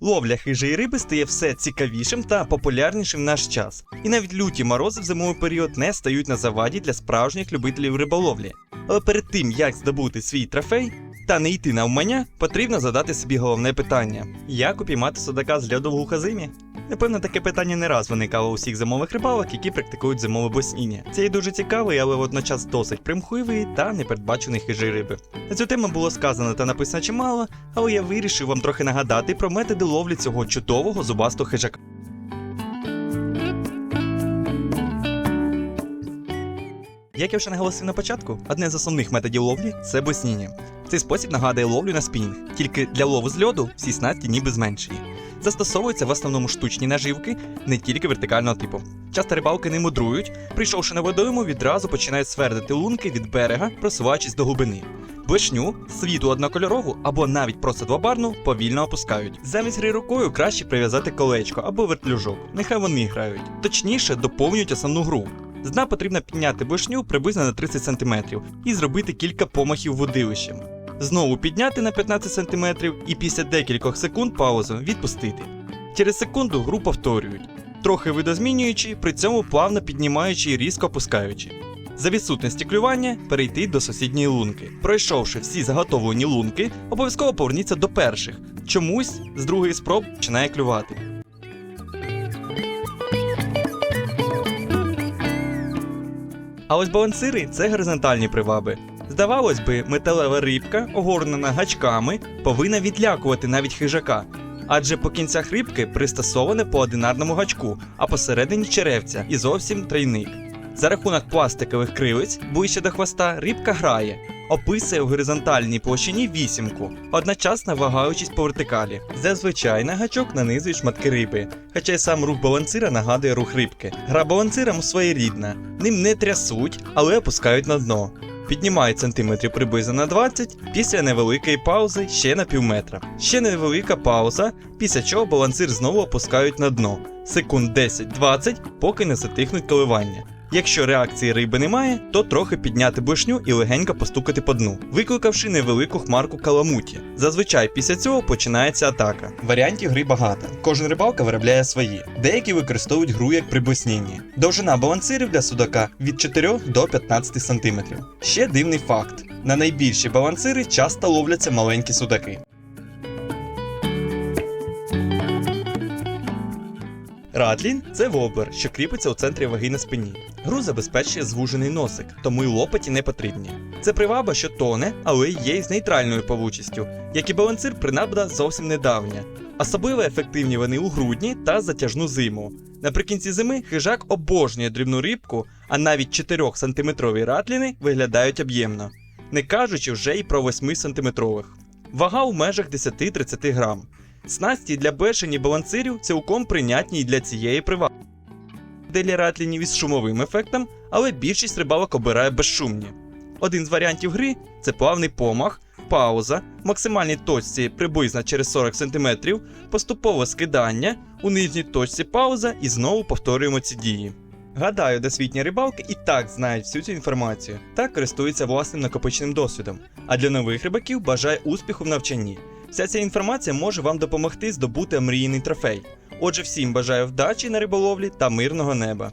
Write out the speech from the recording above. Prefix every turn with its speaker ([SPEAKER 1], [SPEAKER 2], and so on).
[SPEAKER 1] Ловля хижої риби стає все цікавішим та популярнішим в наш час. І навіть люті морози в зимовий період не стають на заваді для справжніх любителів риболовлі. Але перед тим, як здобути свій трофей та не йти на вмання, потрібно задати собі головне питання: як упіймати судака з льоду в глухозимі? Напевно, таке питання не раз виникало у всіх зимових рибалок, які практикують зимове босніння. Це є дуже цікавий, але водночас досить примхливий та непередбачений хижий риби. На цю тему було сказано та написано чимало, але я вирішив вам трохи нагадати про методи ловлі цього чудового зубастого хижака. Як я вже наголосив на початку, одне з основних методів ловлі це босніння. Цей спосіб нагадує ловлю на спінінг, тільки для лову з льоду всі снасті ніби зменшені. Застосовуються в основному штучні наживки, не тільки вертикального типу. Часто рибалки не мудрують, прийшовши на водойму, відразу починають свердити лунки від берега, просуваючись до глибини. Блешню, світу однокольорову або навіть просто двобарну повільно опускають. Замість гри рукою краще прив'язати колечко або вертлюжок. Нехай вони грають. Точніше, доповнюють основну гру. З дна потрібно підняти блешню приблизно на 30 см і зробити кілька помахів водилищем. Знову підняти на 15 см і після декількох секунд паузу відпустити. Через секунду гру повторюють, трохи видозмінюючи, при цьому плавно піднімаючи і різко опускаючи. За відсутності клювання перейти до сусідньої лунки. Пройшовши всі заготовлені лунки, обов'язково поверніться до перших. Чомусь з другої спроб починає клювати. А ось балансири це горизонтальні приваби. Здавалось би, металева рибка, огорнена гачками, повинна відлякувати навіть хижака, адже по кінцях рибки пристосоване по одинарному гачку, а посередині черевця і зовсім тройник. За рахунок пластикових крилиць ближче до хвоста рибка грає, описує в горизонтальній площині вісімку, одночасно вагаючись по вертикалі. Зазвичай на гачок нанизують шматки риби, хоча й сам рух балансира нагадує рух рибки. Гра балансиром своєрідна, ним не трясуть, але опускають на дно. Піднімають сантиметрів приблизно на 20, після невеликої паузи ще на пів метра. Ще невелика пауза, після чого балансир знову опускають на дно. Секунд 10-20, поки не затихнуть коливання. Якщо реакції риби немає, то трохи підняти блешню і легенько постукати по дну, викликавши невелику хмарку каламуті. Зазвичай після цього починається атака. Варіантів гри багато. Кожен рибалка виробляє свої. Деякі використовують гру як при боснінні. Довжина балансирів для судака від 4 до 15 см. Ще дивний факт: на найбільші балансири часто ловляться маленькі судаки. Радлін це воблер, що кріпиться у центрі ваги на спині. Гру забезпечує звужений носик, тому й лопаті не потрібні. Це приваба, що тоне, але є й з нейтральною павучістю, як і балансир принабда зовсім недавня. Особливо ефективні вони у грудні та затяжну зиму. Наприкінці зими хижак обожнює дрібну рибку, а навіть 4-сантиметрові ратліни виглядають об'ємно, не кажучи вже й про 8-сантиметрових. Вага у межах 10-30 грам. Снасті для бешень і балансирів цілком прийнятні для цієї приваби. Моделі ратлінів із шумовим ефектом, але більшість рибалок обирає безшумні. Один з варіантів гри це плавний помах, пауза, максимальній точці приблизно через 40 см, поступове скидання, у нижній точці пауза і знову повторюємо ці дії. Гадаю, досвідні рибалки і так знають всю цю інформацію та користуються власним накопиченим досвідом. А для нових рибаків бажаю успіху в навчанні. Вся ця інформація може вам допомогти здобути мрійний трофей. Отже, всім бажаю вдачі на риболовлі та мирного неба.